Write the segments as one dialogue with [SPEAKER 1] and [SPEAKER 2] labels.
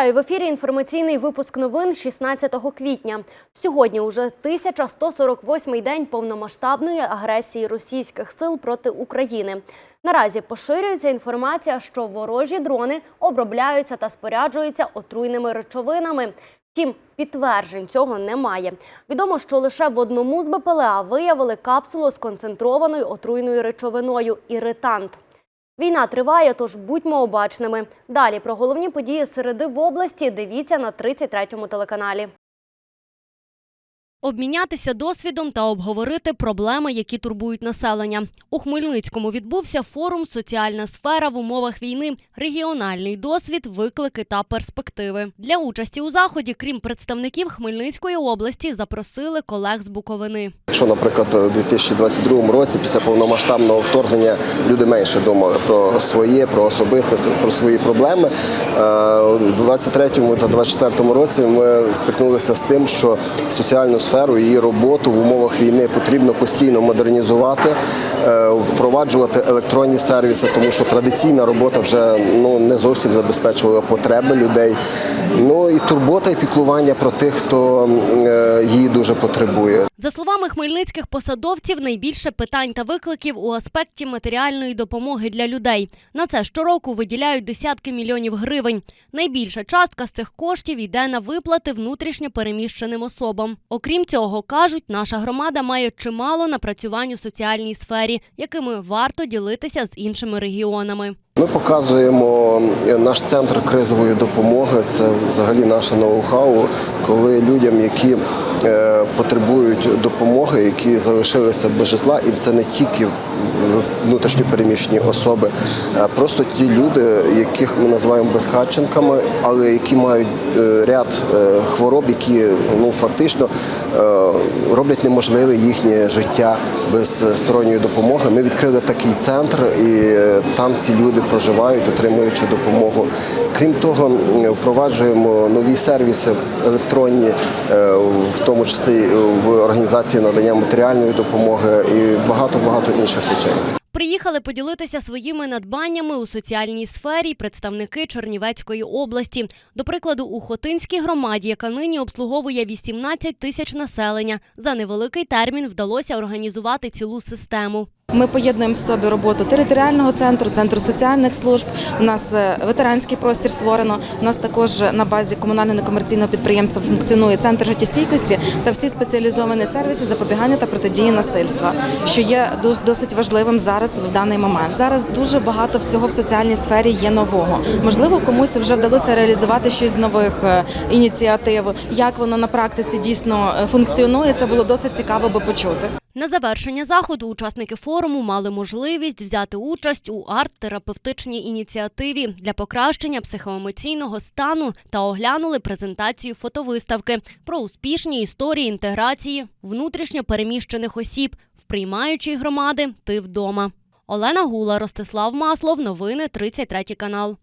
[SPEAKER 1] Вітаю в ефірі. Інформаційний випуск новин 16 квітня. Сьогодні уже 1148-й день повномасштабної агресії російських сил проти України. Наразі поширюється інформація, що ворожі дрони обробляються та споряджуються отруйними речовинами. Втім, підтверджень цього немає. Відомо, що лише в одному з БПЛА виявили капсулу з концентрованою отруйною речовиною іритант. Війна триває, тож будьмо обачними. Далі про головні події середи в області дивіться на 33-му телеканалі. Обмінятися досвідом та обговорити проблеми, які турбують населення. У Хмельницькому відбувся форум Соціальна сфера в умовах війни, регіональний досвід, виклики та перспективи. Для участі у заході, крім представників Хмельницької області, запросили колег з Буковини.
[SPEAKER 2] Якщо, наприклад, у 2022 році, після повномасштабного вторгнення, люди менше думали про своє, про особисте, про свої проблеми. е, У 23 та 24 році ми стикнулися з тим, що соціальну сферу, її роботу в умовах війни потрібно постійно модернізувати, е, впроваджувати електронні сервіси, тому що традиційна робота вже ну не зовсім забезпечувала потреби людей. Ну і турбота і піклування про тих, хто е, її дуже потребує.
[SPEAKER 1] За словами хмельницьких посадовців, найбільше питань та викликів у аспекті матеріальної допомоги для людей. На це щороку виділяють десятки мільйонів гривень. Найбільша частка з цих коштів йде на виплати внутрішньо переміщеним особам. Окрім цього, кажуть, наша громада має чимало напрацювань у соціальній сфері, якими варто ділитися з іншими регіонами.
[SPEAKER 2] Ми показуємо наш центр кризової допомоги. Це взагалі наше ноу-хау, коли людям, які е, потребують допомоги, які залишилися без житла, і це не тільки внутрішньо переміщені особи, а просто ті люди, яких ми називаємо безхатченками, але які мають е, ряд е, хвороб, які ну фактично е, роблять неможливе їхнє життя без е, сторонньої допомоги. Ми відкрили такий центр, і е, там ці люди проживають, отримуючи допомогу. Крім того, впроваджуємо нові сервіси електронні, е, в тому числі в організації надання матеріальної допомоги і багато багато інших речей.
[SPEAKER 1] Приїхали поділитися своїми надбаннями у соціальній сфері представники Чернівецької області. До прикладу, у Хотинській громаді, яка нині обслуговує 18 тисяч населення, за невеликий термін вдалося організувати цілу систему.
[SPEAKER 3] Ми поєднуємо в собі роботу територіального центру, центру соціальних служб. У нас е, ветеранський простір створено. У нас також на базі комунального некомерційного підприємства функціонує центр життєстійкості та всі спеціалізовані сервіси запобігання та протидії насильства, що є досить важливим зараз в даний момент. Зараз дуже багато всього в соціальній сфері є нового. Можливо, комусь вже вдалося реалізувати щось з нових е, ініціатив. Як воно на практиці дійсно е, функціонує, це було досить цікаво би почути.
[SPEAKER 1] На завершення заходу учасники форуму мали можливість взяти участь у арт-терапевтичній ініціативі для покращення психоемоційного стану та оглянули презентацію фотовиставки про успішні історії інтеграції внутрішньо переміщених осіб в приймаючій громади Ти вдома. Олена Гула, Ростислав Маслов. Новини 33 канал.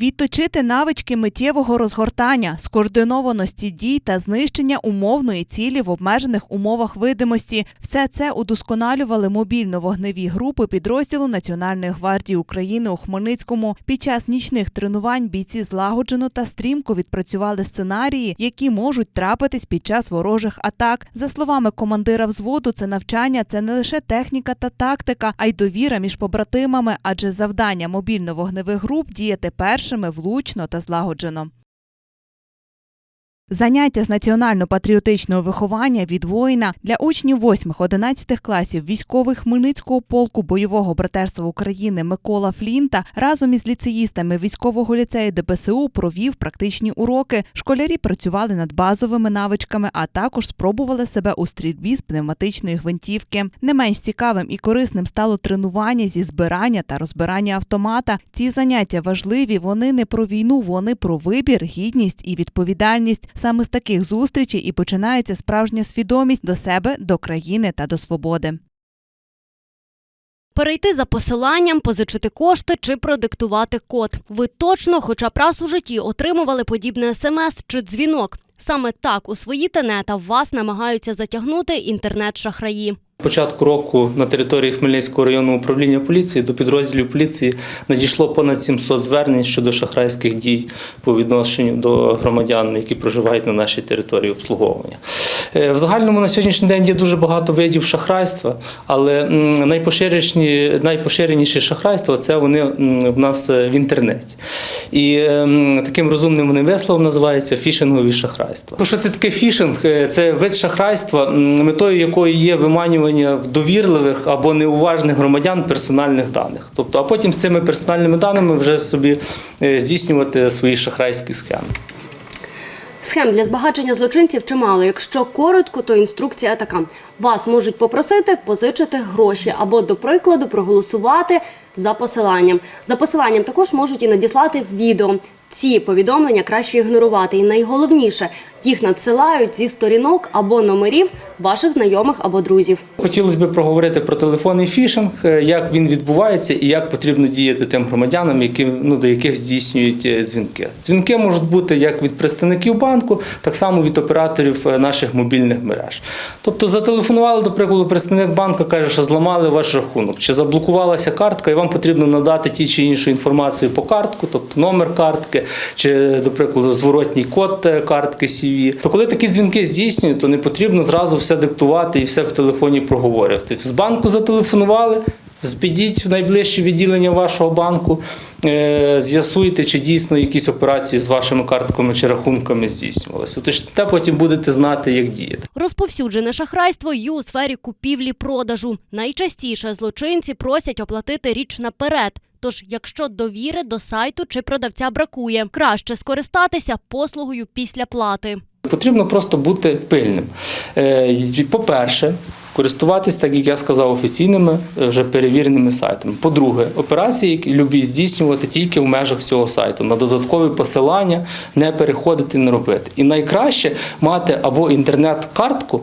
[SPEAKER 4] Відточити навички миттєвого розгортання, скоординованості дій та знищення умовної цілі в обмежених умовах видимості. Все це удосконалювали мобільно-вогневі групи підрозділу Національної гвардії України у Хмельницькому. Під час нічних тренувань бійці злагоджено та стрімко відпрацювали сценарії, які можуть трапитись під час ворожих атак. За словами командира взводу, це навчання це не лише техніка та тактика, а й довіра між побратимами, адже завдання мобільно-вогневих груп діяти першими влучно та злагоджено. Заняття з національно-патріотичного виховання від воїна для учнів 8-11 класів військових Хмельницького полку бойового братерства України Микола Флінта разом із ліцеїстами військового ліцею ДПСУ провів практичні уроки. Школярі працювали над базовими навичками, а також спробували себе у стрільбі з пневматичної гвинтівки. Не менш цікавим і корисним стало тренування зі збирання та розбирання автомата. Ці заняття важливі. Вони не про війну, вони про вибір, гідність і відповідальність. Саме з таких зустрічей і починається справжня свідомість до себе, до країни та до свободи.
[SPEAKER 1] Перейти за посиланням, позичити кошти чи продиктувати код. Ви точно, хоча б раз у житті, отримували подібне смс чи дзвінок. Саме так у свої тенета вас намагаються затягнути інтернет-шахраї.
[SPEAKER 5] Початку року на території Хмельницького районного управління поліції до підрозділів поліції надійшло понад 700 звернень щодо шахрайських дій по відношенню до громадян, які проживають на нашій території обслуговування. Е, В загальному на сьогоднішній день є дуже багато видів шахрайства, але найпоширеніші, найпоширеніші шахрайства це вони в нас е, в інтернеті. І ем, таким розумним вони висловом називається фішингові шахрайства. Що це таке фішинг? Е, Це вид шахрайства, метою якої є виманювання в довірливих або неуважних громадян персональних даних. Тобто, а потім з цими персональними даними вже собі е, здійснювати свої шахрайські схеми.
[SPEAKER 1] Схем для збагачення злочинців чимало. Якщо коротко, то інструкція така: вас можуть попросити позичити гроші або, до прикладу, проголосувати за посиланням. За посиланням також можуть і надіслати відео. Ці повідомлення краще ігнорувати. І найголовніше, їх надсилають зі сторінок або номерів ваших знайомих або друзів.
[SPEAKER 5] Хотілося б проговорити про телефонний фішинг, е, як він відбувається і як потрібно діяти тим громадянам, які, ну, до яких здійснюють е, дзвінки. Дзвінки можуть бути як від представників банку, так само від операторів е, наших мобільних мереж. Тобто зателефонували, до прикладу, представник банку каже, що зламали ваш рахунок, чи заблокувалася картка, і вам потрібно надати ті чи іншу інформацію по картку, тобто номер картки, чи, до прикладу, зворотній код картки CV. То коли такі дзвінки здійснюють, то не потрібно зразу все диктувати і все в телефоні проговорювати. З банку зателефонували. Підіть в найближче відділення вашого банку, е, з'ясуйте, чи дійсно якісь операції з вашими картками чи рахунками здійснювалися. Тож те потім будете знати, як діяти.
[SPEAKER 1] Розповсюджене шахрайство й у сфері купівлі-продажу. Найчастіше злочинці просять оплатити річ наперед. Тож, якщо довіри до сайту чи продавця бракує, краще скористатися послугою після плати.
[SPEAKER 5] Потрібно просто бути пильним. Е, По-перше, користуватись, так як я сказав, офіційними е, вже перевіреними сайтами. По-друге, операції любі здійснювати тільки в межах цього сайту. На додаткові посилання не переходити, не робити. І найкраще мати або інтернет-картку.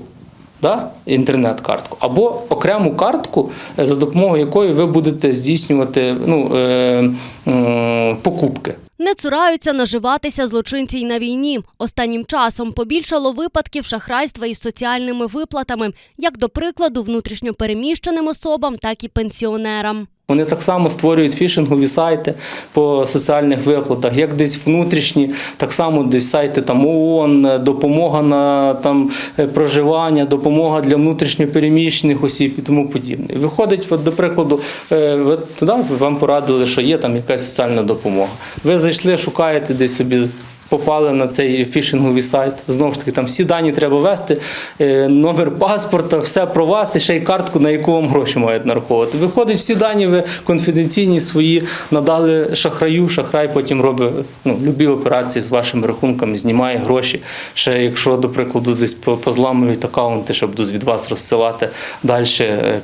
[SPEAKER 5] Да? Інтернет-картку, або окрему картку, е, за допомогою якої ви будете здійснювати ну, е, е, покупки.
[SPEAKER 1] Не цураються наживатися злочинці й на війні. Останнім часом побільшало випадків шахрайства із соціальними виплатами, як до прикладу, внутрішньопереміщеним особам, так і пенсіонерам.
[SPEAKER 5] Вони так само створюють фішингові сайти по соціальних виплатах, як десь внутрішні, так само десь сайти там ООН, допомога на там е, проживання, допомога для внутрішньопереміщених осіб і тому подібне. Виходить, от, до прикладу, е, от, да, вам порадили, що є там якась соціальна допомога. Ви зайшли, шукаєте десь собі. Попали на цей фішинговий сайт. Знову ж таки, там всі дані треба ввести, е, номер паспорта, все про вас і ще й картку, на яку вам гроші мають нараховувати. Виходить, всі дані ви конфіденційні свої надали шахраю. Шахрай потім робить ну, любі операції з вашими рахунками, знімає гроші. Ще якщо, до прикладу, десь позламують акаунти, щоб від вас розсилати далі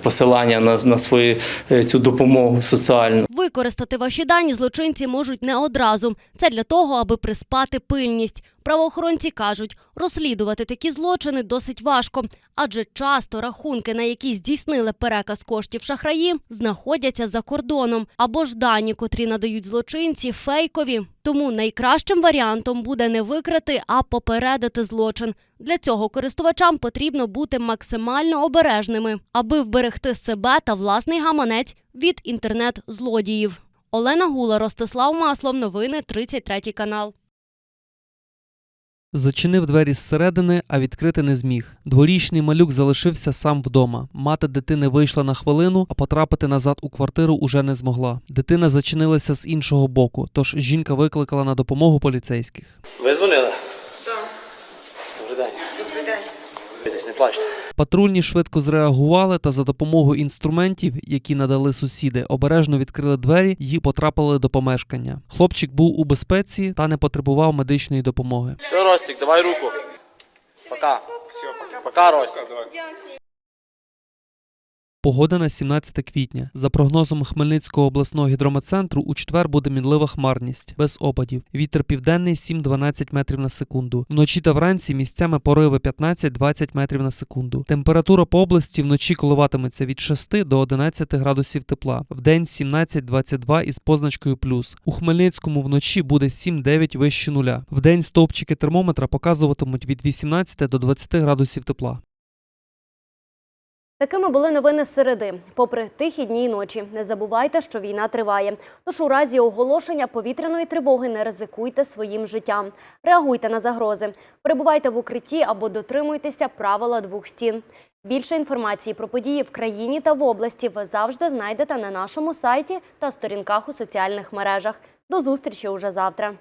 [SPEAKER 5] посилання на, на свою е, цю допомогу соціальну.
[SPEAKER 1] Використати ваші дані злочинці можуть не одразу. Це для того, аби приспати пильність. Правоохоронці кажуть, розслідувати такі злочини досить важко, адже часто рахунки, на які здійснили переказ коштів шахраї, знаходяться за кордоном, або ж дані, котрі надають злочинці, фейкові. Тому найкращим варіантом буде не викрити, а попередити злочин. Для цього користувачам потрібно бути максимально обережними, аби вберегти себе та власний гаманець від інтернет-злодіїв. Олена Гула, Ростислав Маслов. Новини 33 канал.
[SPEAKER 6] Зачинив двері зсередини, а відкрити не зміг. Дворічний малюк залишився сам вдома. Мати дитини вийшла на хвилину, а потрапити назад у квартиру уже не змогла. Дитина зачинилася з іншого боку, тож жінка викликала на допомогу поліцейських.
[SPEAKER 7] Ви дзвонили? Так. Добрий день. Добрий день. Не плачте.
[SPEAKER 6] Патрульні швидко зреагували та за допомогою інструментів, які надали сусіди, обережно відкрили двері і потрапили до помешкання. Хлопчик був у безпеці та не потребував медичної допомоги.
[SPEAKER 7] Все, Ростик, давай руку. Пока. Все, пока. Пока, Ростик.
[SPEAKER 6] Погода на 17 квітня. За прогнозом Хмельницького обласного гідрометцентру, у четвер буде мінлива хмарність, без опадів. Вітер південний 7-12 метрів на секунду. Вночі та вранці місцями пориви 15-20 метрів на секунду. Температура по області вночі коливатиметься від 6 до 11 градусів тепла. Вдень 17-22 із позначкою плюс. У Хмельницькому вночі буде 7-9 вище нуля. Вдень стовпчики термометра показуватимуть від 18 до 20 градусів тепла.
[SPEAKER 1] Такими були новини середи. Попри тихі дні й ночі, не забувайте, що війна триває. Тож у разі оголошення повітряної тривоги не ризикуйте своїм життям. Реагуйте на загрози, перебувайте в укритті або дотримуйтеся правила двох стін. Більше інформації про події в країні та в області ви завжди знайдете на нашому сайті та сторінках у соціальних мережах. До зустрічі уже завтра.